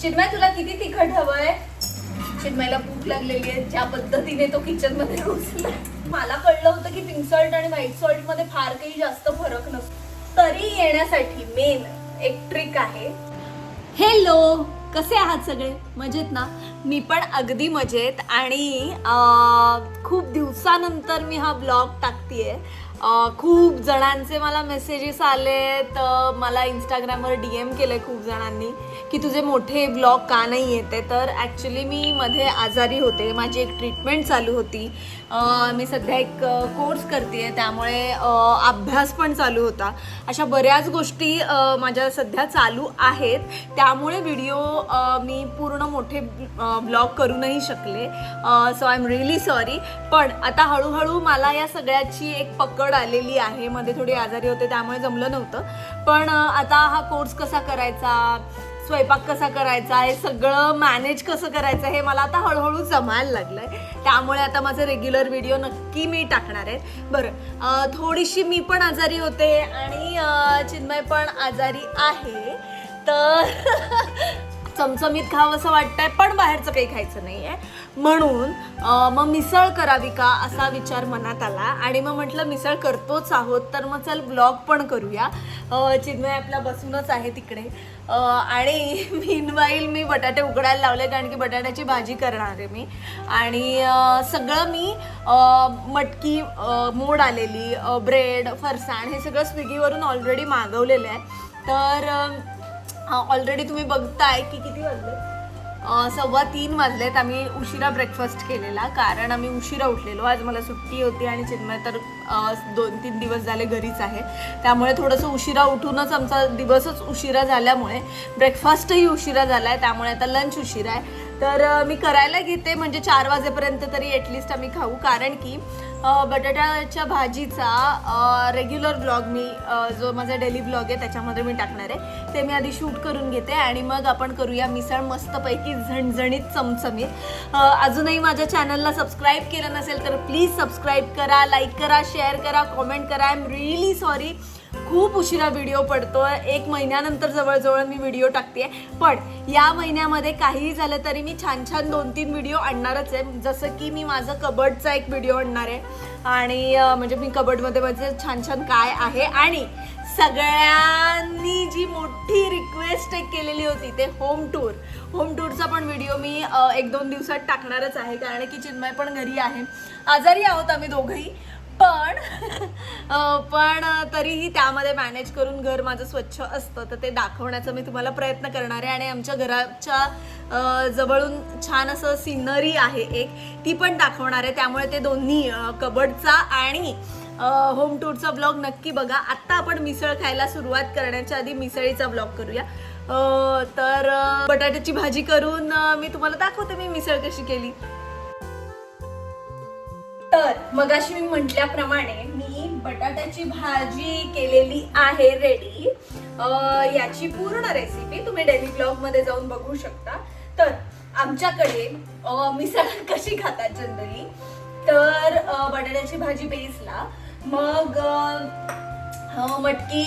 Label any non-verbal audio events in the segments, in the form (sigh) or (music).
चिन्मय तुला किती तिखट हवंय? चिन्मयला भूक लागलेली आहे. ज्या पद्धतीने तो किचनमध्ये घुसला मला कळलं होतं की पिंक सॉल्ट आणि व्हाईट सॉल्टमध्ये फार काही जास्त फरक नसतो. तरी येण्यासाठी मेन एक ट्रिक आहे. हॅलो कसे आहात सगळे? मजेत ना? मी पण अगदी मजेत आणि खूप दिवसानंतर मी हा ब्लॉग टाकतीये. आहे खूप जणांचे मला मेसेजेस आले तर मला इंस्टाग्रामवर डी एम केलं खूप जणांनी. की तुझे मोठे ब्लॉग का नाही येते? तर ॲक्च्युली मी मध्ये आजारी होते. माझी एक ट्रीटमेंट चालू होती. मी सध्या एक कोर्स करते आहे त्यामुळे अभ्यास पण चालू होता. अशा बऱ्याच गोष्टी माझ्या सध्या चालू आहेत. त्यामुळे व्हिडिओ मी पूर्ण मोठे ब्लॉग करू नाही शकले. So I am really sorry पण आता हळूहळू मला या सगळ्याची एक पकड आलेली आहे. मध्ये थोडी आजारी होते त्यामुळे जमलं नव्हतं. पण आता हा कोर्स कसा करायचा? स्वयंपाक कसा करायचा हे सगळं मॅनेज कसं करायचं हे मला आता हळूहळू जमायला लागलं आहे त्यामुळे आता माझे रेग्युलर व्हिडिओ नक्की मी टाकणार आहेत बरं थोडीशी मी पण आजारी होते आणि चिन्मय पण आजारी आहे. तर (laughs) चमचमीत खावं असं वाटतंय पण बाहेरचं काही खायचं नाही आहे म्हणून मग मिसळ करावी का असा विचार मनात आला. आणि मग म्हटलं मिसळ करतोच आहोत तर मग चल ब्लॉग पण करूया. चिन्मय आपला बसूनच आहे तिकडे. आणि (laughs) मीनवाईल मी बटाटे उकडायला लावले कारण की बटाट्याची भाजी करणार आहे मी. आणि सगळं मी मटकी मोड आलेली ब्रेड फरसाण हे सगळं स्विगीवरून ऑलरेडी मागवलेलं आहे. तर ऑलरेडी तुम्ही बघताय की किती वाजले? सव्वा तीन वाजलेत. आम्ही उशिरा ब्रेकफास्ट केलेला कारण आम्ही उशिरा उठलेलो. आज मला सुट्टी होती आणि चिन्मय तर दोन तीन दिवस झाले घरीच आहे. त्यामुळे थोडंसं उशिरा उठूनच आमचा दिवसच उशिरा झाल्यामुळे ब्रेकफास्टही उशिरा झाला आहे त्यामुळे आता लंच उशिरा आहे. तर मी करायला घेते. म्हणजे चार वाजेपर्यंत तरी ॲटलिस्ट आम्ही खाऊ. कारण की बटाट्याच्या भाजीचा रेग्युलर ब्लॉग मी जो माझा डेली ब्लॉग आहे त्याच्यामध्ये मी टाकणार आहे. ते मी आधी शूट करून घेते आणि मग आपण करूया मिसळ मस्तपैकी झणझणीत चमचमीत. अजूनही माझ्या चॅनलला सबस्क्राईब केलं नसेल तर प्लीज सबस्क्राईब करा लाईक करा शेअर करा कॉमेंट करा. आय एम रिअली सॉरी खूप उशिरा व्हिडिओ पडतोय. एक महिन्यानंतर जवळजवळ मी व्हिडिओ टाकते पण या महिन्यामध्ये काहीही झालं तरी मी छान छान दोन तीन व्हिडिओ आणणारच आहे. जसं की मी माझं कबडचा एक व्हिडिओ आणणार आहे. आणि म्हणजे मी कबडमध्ये माझे छान छान काय आहे. आणि सगळ्यांनी जी मोठी रिक्वेस्ट एक केलेली होती ते होम टूर होम टूरचा पण व्हिडिओ मी एक दोन दिवसात टाकणारच आहे. कारण की चिन्मय पण घरी आहे. आजारी आहोत आम्ही दोघंही. पण (laughs) पण तरीही त्यामध्ये मॅनेज करून घर माझं स्वच्छ असतं तर ते दाखवण्याचा मी तुम्हाला प्रयत्न करणार आहे. आणि आमच्या घराच्या जवळून छान असं सिनरी आहे एक ती पण दाखवणार आहे. त्यामुळे ते दोन्ही कबडचा आणि होम टूरचा ब्लॉग नक्की बघा. आत्ता आपण मिसळ खायला सुरुवात करण्याच्या आधी मिसळीचा ब्लॉग करूया. तर बटाट्याची भाजी करून मी तुम्हाला दाखवते मी मिसळ कशी केली. तर मगाशी मी म्हटल्याप्रमाणे मी बटाट्याची भाजी केलेली आहे रेडी याची पूर्ण रेसिपी तुम्ही डेली ब्लॉगमध्ये जाऊन बघू शकता. तर आमच्याकडे मिसळ कशी खातात जनरली? तर बटाट्याची भाजी बेसला मग मटकी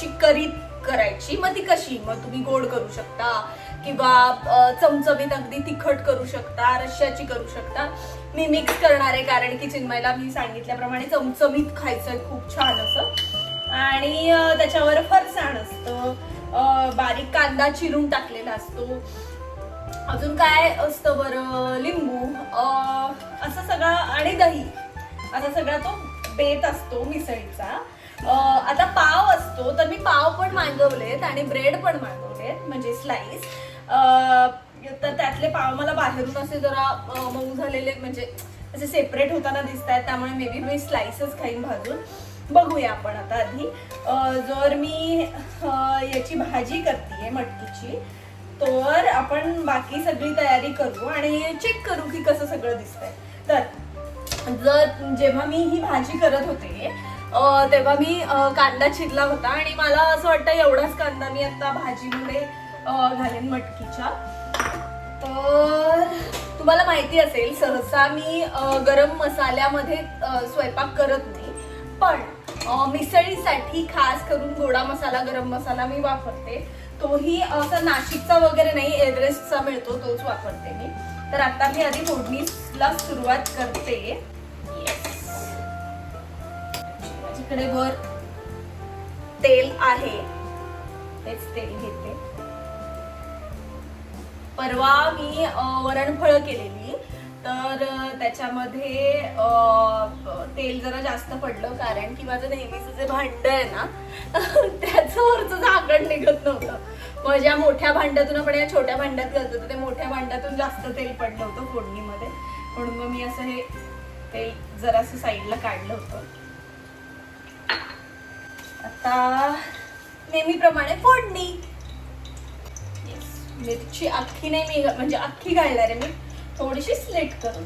ची करी करायची. मग ती कशी? मग तुम्ही गोड करू शकता किंवा चमचमीत अगदी तिखट करू शकता रश्याची करू शकता. मी मिक्स करणार आहे कारण की चिन्मयला मी सांगितल्याप्रमाणे चमचमीत खायचंय खूप छान असं. आणि त्याच्यावर फरसाण असतं. बारीक कांदा चिरून टाकलेला असतो. अजून काय असतं बरं? लिंबू. असं सगळं आणि दही. असा सगळा तो बेत असतो मिसळीचा. आता पाव असतो तर मी पाव पण मागवलेत आणि ब्रेड पण मागवलेत म्हणजे स्लाईस तर त्यातले पाव मला बाहेरून असे जरा मऊ झालेले म्हणजे असे सेपरेट होताना दिसत आहेत त्यामुळे मे बी मी स्लाइसच खाईन भाजून. बघूया आपण आता आधी. जर मी याची भाजी करते मटकीची तर आपण बाकी सगळी तयारी करू आणि चेक करू की कसं सगळं दिसतंय. तर जर जेव्हा मी ही भाजी करत होते तेव्हा मी कांदा चिरला होता आणि मला असं वाटतं एवढाच कांदा मी आता भाजीमध्ये घालेन मटकीच्या. तर तुम्हाला माहिती असेल सहसा मी गरम मसाल्यामध्ये स्वयंपाक करत नाही. पण मिसळीसाठी खास करून गोडा मसाला गरम मसाला मी वापरते. तोही असा नाशिकचा वगैरे नाही एव्हरेस्टचा मिळतो तोच वापरते मी. तर आता मी आधी फोडणीला सुरुवात करते. Yes. वर तेल आहे. तेच तेल घेते. परवा मी अं, वरणफळं केलेली. तर त्याच्यामध्ये तेल जरा जास्त पडलं कारण की माझं नेहमीचं जे भांड आहे ना (laughs) त्याचं वरचं झाकण निघत नव्हतं. मग ज्या मोठ्या भांड्यातून आपण या छोट्या भांड्यात घालतो तर ते मोठ्या भांड्यातून जास्त तेल पडलं होतं फोडणीमध्ये. म्हणून मग मी असं हे तेल जरासं साईडला काढलं होतं. आता नेहमीप्रमाणे फोडणी. मिरची अख्खी नाही मी म्हणजे अख्खी घालणार आहे मी. थोडीशी स्लेट करून.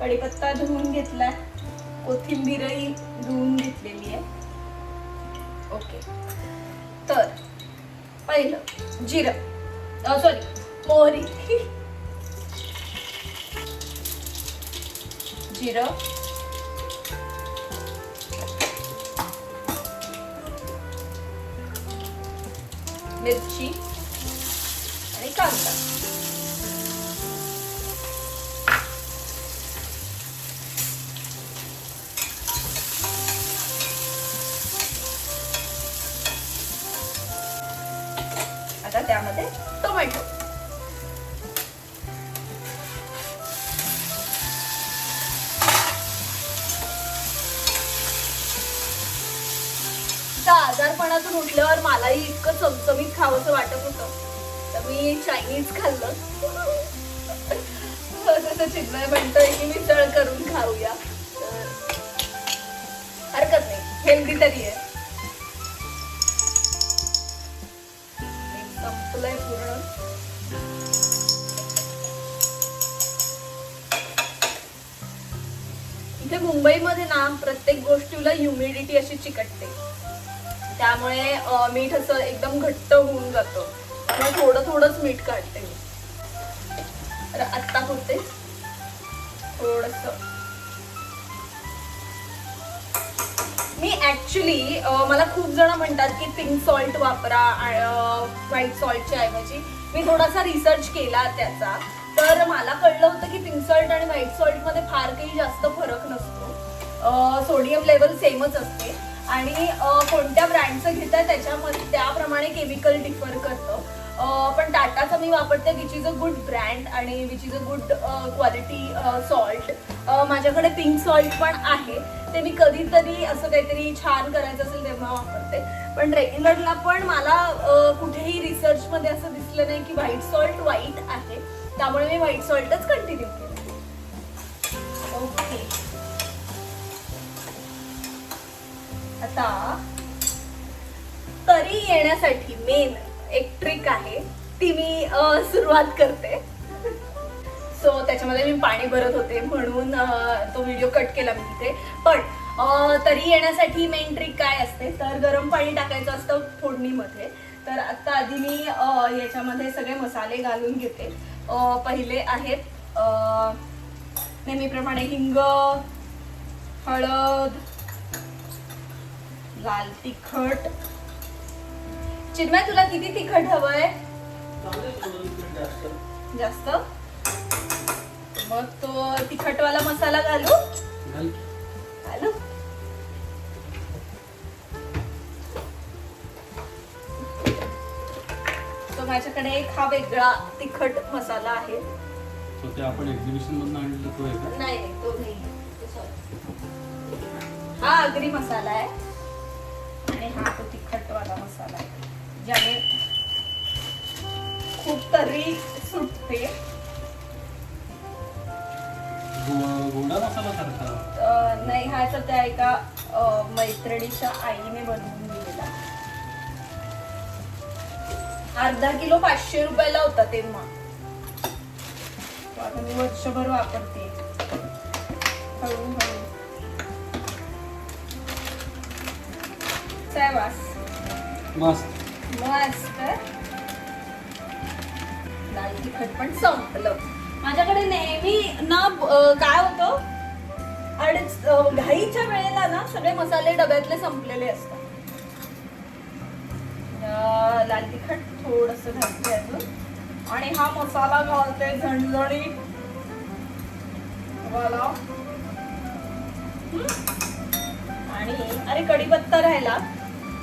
कढीपत्ता धुवून घेतलाय. कोथिंबीरही धुवून घेतलेली आहे. ओके तर पहिलं जिरं. सॉरी मोहरी. (laughs) जिरं. मिरची आणि कांदा आजारपणातून उठल्यावर मलाही इतकं चमचमीत खावंसं वाटत होतं. तर मी चायनीज खाल्लं. तसं चिन्मय म्हणतोय की मिसळ करून खाऊया. हरकत नाही. हेल्दी तरी आहे. संपलंय पूर्ण. इथे मुंबईमध्ये ना प्रत्येक गोष्टीला ह्युमिडिटी अशी चिकटते. त्यामुळे मीठ असं एकदम घट्ट होऊन जातं. त्यामुळे थोडं थोडंच मीठ काढते मी. तर आत्ता होते थोडस. मी ऍक्च्युली मला खूप जण म्हणतात की पिंक सॉल्ट वापरा व्हाईट सॉल्टच्या ऐवजी. मी थोडासा रिसर्च केला त्याचा. तर मला कळलं होतं की पिंक सॉल्ट आणि व्हाईट सॉल्टमध्ये फार काही जास्त फरक नसतो. सोडियम लेवल सेमच असते. आणि कोणत्या ब्रँडचं घेताय त्याच्यामध्ये त्याप्रमाणे केमिकल डिफर करतं. पण टाटाचं मी वापरते which is a good brand आणि which is a good quality salt माझ्याकडे पिंक सॉल्ट पण आहे. ते मी कधीतरी असं काहीतरी छान करायचं असेल तेव्हा वापरते. पण रेग्युलरला पण मला कुठेही रिसर्चमध्ये असं दिसलं नाही की व्हाईट सॉल्ट वाईट आहे. त्यामुळे मी व्हाईट सॉल्टच कंटिन्यू आता तरी येण्यासाठी मेन एक ट्रिक आहे ती मी सुरुवात करते. सो त्याच्यामध्ये मी पाणी भरत होते म्हणून तो व्हिडिओ कट केला मी तिथे पण तरी येण्यासाठी मेन ट्रिक काय असते? तर गरम पाणी टाकायचं असतं फोडणीमध्ये. तर आता आधी मी याच्यामध्ये सगळे मसाले घालून घेते. पहिले आहेत नेहमीप्रमाणे हिंग हळद लाल तिखट. चिन्मय तुला किती तिखट हवंय? जास्त? मग तो तिखटवाला मसाला घालू? घालू तो माझ्याकडे एक हा वेगळा तिखट मसाला आहे. So ते आपण एक्झिबिशन मधून आणलेलं तो आहे का? नाही नाही तो नाही. तो sorry. हा आगरी मसाला आहे. तो तिखटवाला मसाला आहे. ज्याने खूप तरी सुटते. गो- गोडा मसाला सारखा? अं, नाही हा तर त्या एका मैत्रिणीच्या आईने बनवून दिलेला. अर्धा किलो पाचशे रुपयाला होता तेव्हा. आता मी वर्षभर वापरते. हळूहळू. काय वास. मस्त. मस्त. लाल तिखट पण संपलं. माझ्याकडे नेहमी ना अं, काय होतं? अडीच अं, घाईच्या वेळेला ना सगळे मसाले डब्यातले संपलेले असतात. अं, लाल तिखट थोडस घालते अजून. आणि हा मसाला घालते झणझणी. वाला हम्म. आणि अरे कढीपत्ता राहिला.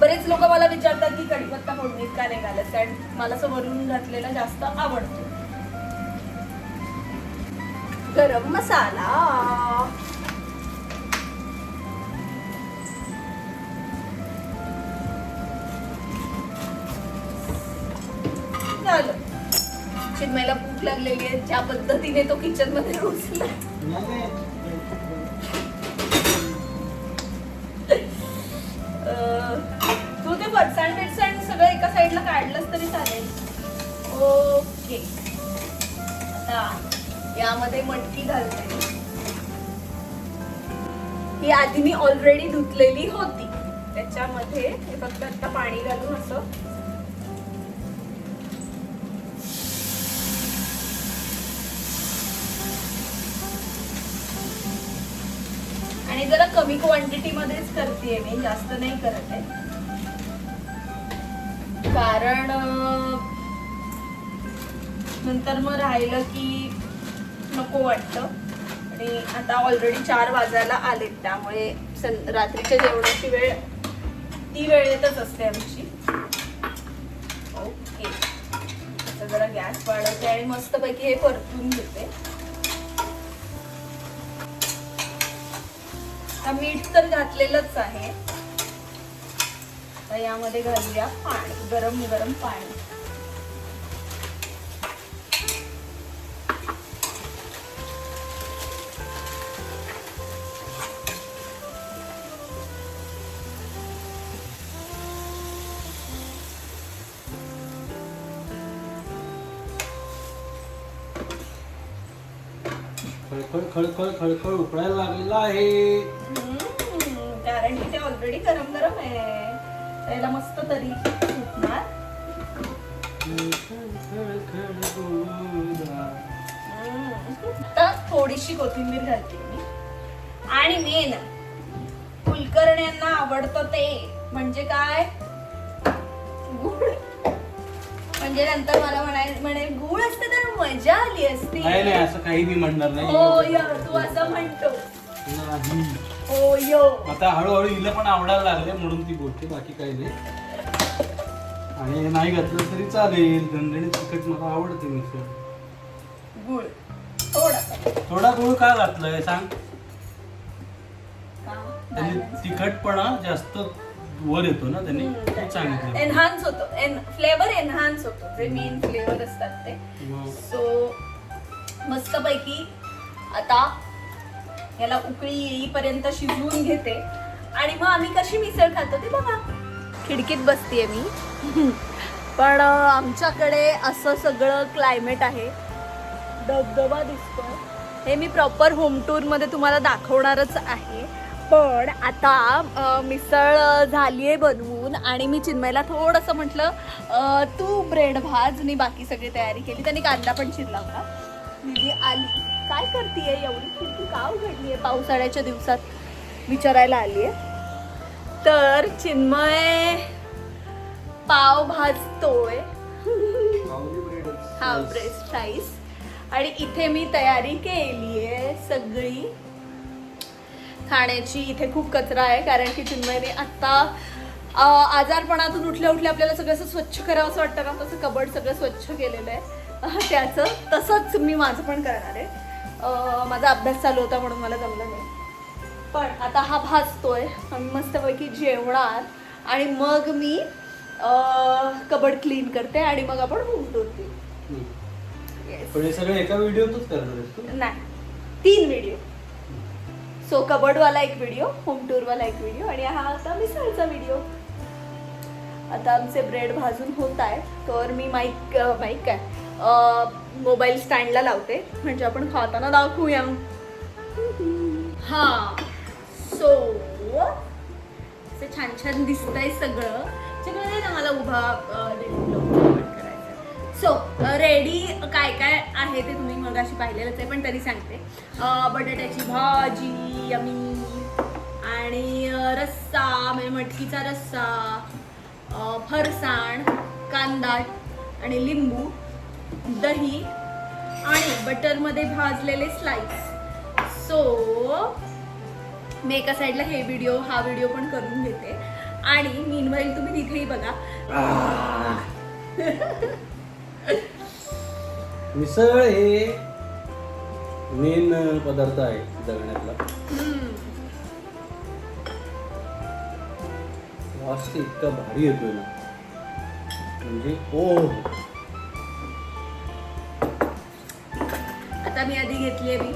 बरेच लोक मला विचारतात की कढीपत्ता फोडणीत का नाही घालत? कारण मला असं वरून घातलेला जास्त आवडतो. गरम मसाला. झालं. चिन्मयला भूक लागलेली आहे. ज्या पद्धतीने तो किचनमध्ये रुजला. काढलंच तरी चालेल. ओके. आता यामध्ये मटकी घालते. ही आधी मी ऑलरेडी धुतलेली होती. त्याच्यामध्ये हे फक्त आता पाणी घालून असं. आणि जरा कमी क्वांटिटी मध्येच करते मी जास्त नाही करत आहे. कारण नंतर मग राहिलं की नको वाटतं. आणि आता ऑलरेडी चार वाजायला आलेत त्यामुळे सं रात्रीच्या जेवणाची वेळ ती वेळेतच असते आमची. ओके. आता जरा गॅस वाढवते आणि मस्तपैकी हे परतून घेते. मीठ तर घातलेलंच आहे. आता यामध्ये घालूया पाणी गरम गरम पाणी. खळखळ खळखळ खळखळ उकळायला लागलेला आहे. हम्म, कारण की ते ऑलरेडी गरम गरम आहे. त्याला मस्त तरी सुटणार. थोडीशी कोथिंबीर घालते मी. आणि मेन कुलकर्ण्यांना आवडतं ते म्हणजे काय? गुळ. म्हणजे नंतर मला म्हणाय म्हणे गुळ असते तर मजा आली असती. नाही नाही असं काही मी म्हणणार हो नाही य तू असं म्हणतो नाही. हो आता हळूहळू हिला पण आवडायला लागले म्हणून ती बोलते बाकी काही नाही. आणि हे नाही घातलं तरी चालेल झणझणीत तिखट मला आवडते मिसळ. गुळ. थोडासा थोडा गुळ का घातलाय सांग. तिखटपणा जास्त वर येतो ना त्याने सांगितलं एनहान्स होतो. एन फ्लेवर एनहान्स होतो. जे मेन फ्लेवर असतात ते. सो मस्तपैकी आता याला उकळी येईपर्यंत शिजवून घेते. आणि मग आम्ही कशी मिसळ खातो ते बघा. खिडकीत बसतीये मी. पण आमच्याकडे असं सगळं क्लायमेट आहे. धबधबा दिसतो हे मी प्रॉपर होम टूरमध्ये तुम्हाला दाखवणारच आहे. पण आता मिसळ झाली आहे बनवून आणि मी चिन्मयला थोडंसं म्हटलं तू ब्रेड भाज. मी बाकी सगळी तयारी केली. त्यांनी कांदा पण चिरला होता. काय करतीये एवढी खिडकी का उघडली आहे पावसाळ्याच्या दिवसात? विचारायला आली आहे तर चिन्मय पाव भाजतोय. हा ब्रेस्ट राईस आणि इथे मी तयारी केली आहे सगळी. खाण्याची इथे खूप कचरा आहे कारण की चिन्मयने आत्ता आजारपणातून उठल्या उठल्या आपल्याला सगळं असं स्वच्छ करावं असं वाटतं ना तसं कबड सगळं स्वच्छ केलेलं आहे. (laughs) त्याचं तसंच मी माझं पण करणार आहे. माझा अभ्यास चालू होता म्हणून मला जमलं नाही. पण आता हा भाजतोय आम्ही मस्तपैकी जेवणार आणि मग मी कबड क्लीन करते आणि मग आपण होम टूर देऊ Yes. पण हे सगळं एका व्हिडिओतच करणार आहेस तू? नाही. तीन व्हिडिओ. सो कबडवाला एक व्हिडिओ होम टूरवाला एक व्हिडिओ आणि हा आता मिसळचा व्हिडिओ. आता आमचे ब्रेड भाजून होत आहे तर मी माईक माईक काय? मोबाईल स्टँडला लावते. म्हणजे आपण खाताना दाखवूया. हा. सो असं छान छान दिसतंय सगळं. सगळं नाही ना मला उभा करायचं सो रेडी काय काय आहे ते तुम्ही मग अशी पाहिलेलंच आहे पण तरी सांगते. बटाट्याची भाजी यमी आणि रस्सा म्हणजे मटकीचा रस्सा फरसाण कांदा आणि लिंबू. दही आणि बटरमध्ये भाजलेले स्लाइस सो मी एका साईडला हे व्हिडिओ हा व्हिडिओ पण करून घेते. आणि मीनवाईल तुम्ही तिथेही बघा. (laughs) मिसळ हे मेन पदार्थ आहे जगण्यातला. वास तर इतका भारी येतोय ना. म्हणजे ओ घेतली आहे मी.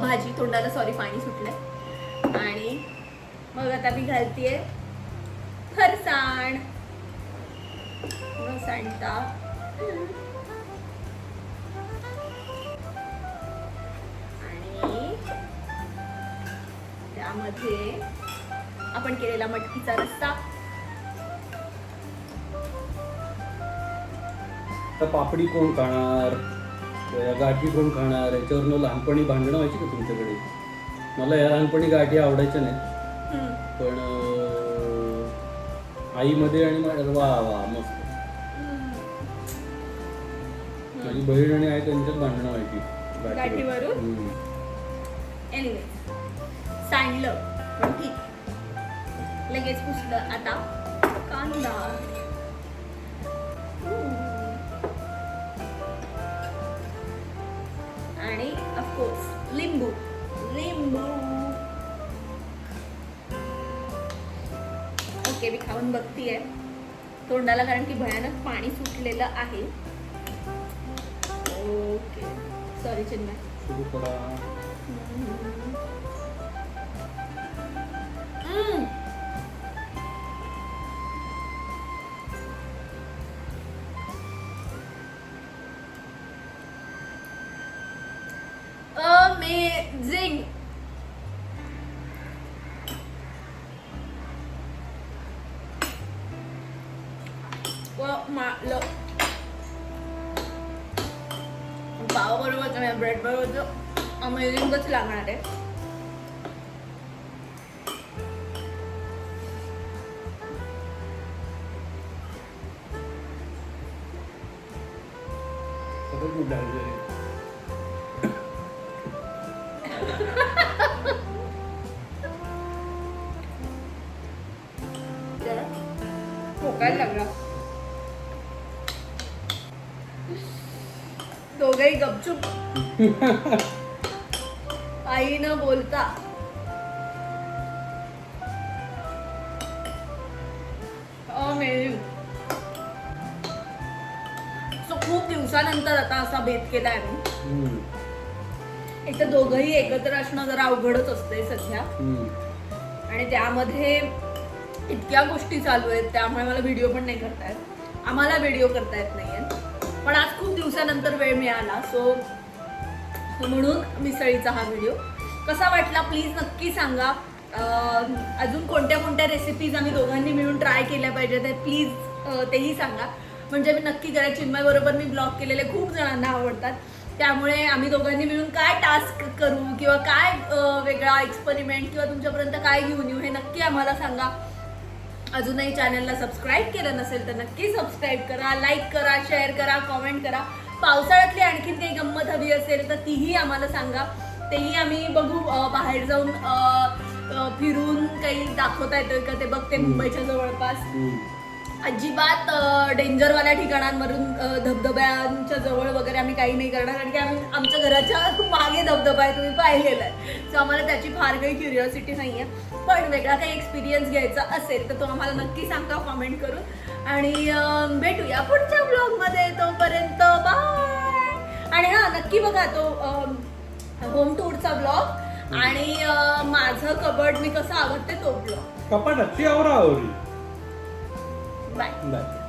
भाजी तोंडाला सॉरी पाणी सुटलंय. आणि मग आता मी घालतीये फरसाण. सांडता आणि त्यामध्ये आपण केलेला मटकीचा रस्सा. तर पापडी कोण खाणार गाठी कोण खाणार याच्यावरनं लहानपणी भांडणं व्हायची का तुमच्याकडे? मला या लहानपणी गाठी आवडायच्या नाही हम्म. पण आईमध्ये आणि वा वा मस्त. माझी बहीण आणि आई त्यांच्यात भांडणं व्हायची. गाठीवरून? सांडलं. पण ठीक. लगेच पुसलं. आता कांदा. मी खाऊन बघतीये. तोंडाला कारण की भयानक पाणी सुटलेलं आहे. ओके. सॉरी चिन्मय. Amazing. मारलं पाव बरोबर ब्रेड बरोबर अमेझिंगच लागणार आहे सगळं good आहे. जरा खोकायला लागला दोघही गपचूप। काही न बोलता। Amazing. खूप दिवसानंतर आता असा भेद केलाय मी. हम्म. एक तर दोघंही एकत्र असणं जरा अवघडच असते सध्या. आणि त्यामध्ये इतक्या गोष्टी चालू आहेत त्यामुळे मला व्हिडिओ पण नाही करता येत. आम्हाला व्हिडिओ करता येत नाहीये पण आज खूप दिवसानंतर वेळ मिळाला सो म्हणून मिसळीचा हा व्हिडिओ कसा वाटला प्लीज नक्की सांगा. अजून कोणत्या कोणत्या रेसिपीज आम्ही दोघांनी मिळून ट्राय केल्या पाहिजेत ते प्लीज तेही सांगा. म्हणजे मी नक्की करा चिन्मयबरोबर मी ब्लॉग केलेले खूप जणांना आवडतात. त्यामुळे आम्ही दोघांनी मिळून काय टास्क करू किंवा काय वेगळा एक्सपेरिमेंट किंवा तुमच्यापर्यंत काय घेऊन येऊ हे नक्की आम्हाला सांगा. अजूनही चॅनलला सबस्क्राईब केलं नसेल तर नक्की सबस्क्राईब करा लाईक करा शेअर करा कॉमेंट करा. पावसाळ्यातली आणखीन काही गंमत हवी असेल तर तीही आम्हाला सांगा. तेही आम्ही बघू बाहेर जाऊन फिरून काही दाखवता येतोय का ते बघते मुंबईच्या जवळपास. अजिबात डेंजरवाल्या ठिकाणांवरून धबधब्यांच्या जवळ वगैरे आम्ही काही नाही करणार. कारण की आम्ही आमच्या घराच्या मागे धबधबा आहे तुम्ही पाहिलेला आहे. सो आम्हाला त्याची फार काही क्युरिओसिटी नाही आहे पण वेगळा काही एक्सपिरियन्स घ्यायचा असेल तर तो आम्हाला नक्की सांगा कॉमेंट करून. आणि भेटूया पुढच्या ब्लॉगमध्ये तोपर्यंत बाय आणि हा नक्की बघा तो होम टूरचा ब्लॉग आणि माझं कबड मी कसं आवडते तो ब्लॉग कपाटाची आवरा आवरी. Bye bye